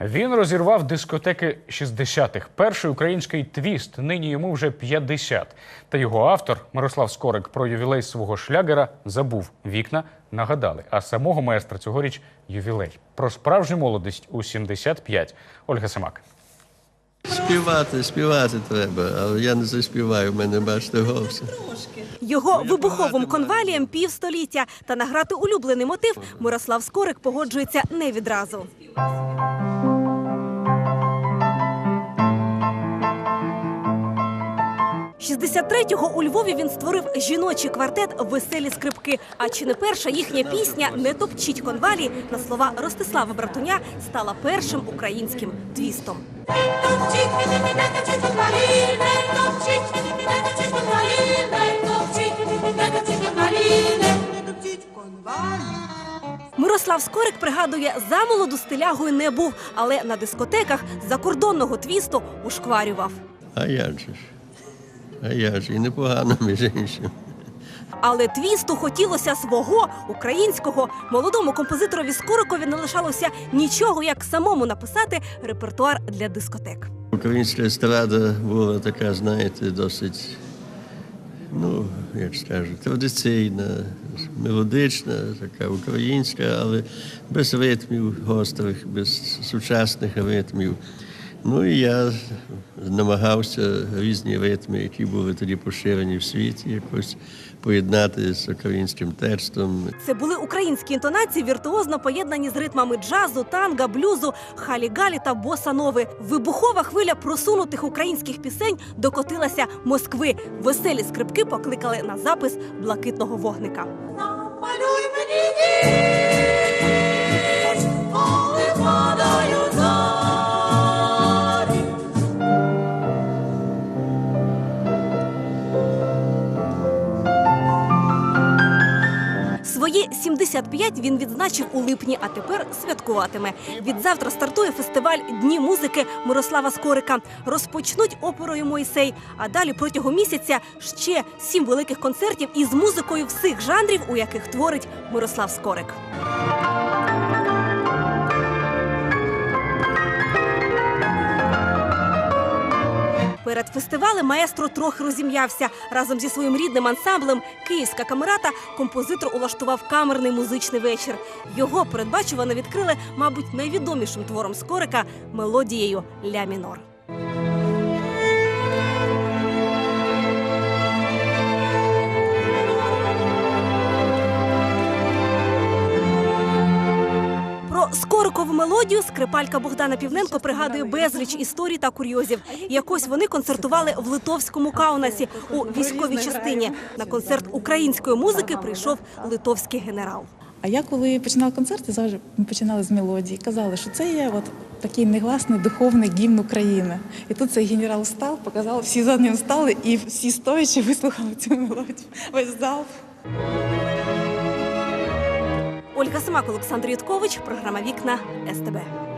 Він розірвав дискотеки 60-х. Перший український твіст. Нині йому вже 50. Та його автор Мирослав Скорик про ювілей свого шлягера забув. Вікна нагадали. А самого маестра цьогоріч ювілей. Про справжню молодість у 75. Ольга Самак. Співати, співати треба, але я не заспіваю, в мене бачите голос. Його вибуховим конвалієм півстоліття та награти улюблений мотив Мирослав Скорик погоджується не відразу. – 63-го у Львові він створив жіночий квартет Веселі скрипки. А чи не перша їхня пісня Не топчіть конвалі на слова Ростислава Братуня стала першим українським твістом. Мирослав Скорик пригадує, замолоду стилягою не був, але на дискотеках закордонного твісту ушкварював. А як же ж? А як же? І непогано, між іншим. Але твісту хотілося свого українського. Молодому композиторові Скорикові не лишалося нічого, як самому написати репертуар для дискотек. Українська естрада була така, знаєте, досить, ну, як скажу, традиційна, мелодична, така українська, але без ритмів гострих, без сучасних ритмів. Ну і я намагався різні ритми, які були тоді поширені в світі, якось поєднати з українським текстом. Це були українські інтонації, віртуозно поєднані з ритмами джазу, танга, блюзу, халі-галі та боса-нови. Вибухова хвиля просунутих українських пісень докотилася Москви. Веселі скрипки покликали на запис блакитного вогника. Малюй мені Свої 75 він відзначив у липні, а тепер святкуватиме. Відзавтра стартує фестиваль Дні музики Мирослава Скорика. Розпочнуть оперою Мойсей. А далі протягом місяця ще сім великих концертів із музикою всіх жанрів, у яких творить Мирослав Скорик. Перед фестивалем маестро трохи розім'явся. Разом зі своїм рідним ансамблем Київська камерата композитор улаштував камерний музичний вечір. Його передбачувано відкрили, мабуть, найвідомішим твором Скорика мелодією Ля мінор. Скорикову мелодію скрипалька Богдана Півненко пригадує безліч історій та курйозів. Якось вони концертували в литовському Каунасі у військовій частині. На концерт української музики прийшов литовський генерал. А я коли починала концерти, завжди починали з мелодії. Казали, що це є от такий негласний духовний гімн України. І тут цей генерал встав, показав, всі за ним стали, і всі стоячи вислухали цю мелодію. Весь зал. Ольга Самак, Олександр Юткович, програма Вікна СТБ.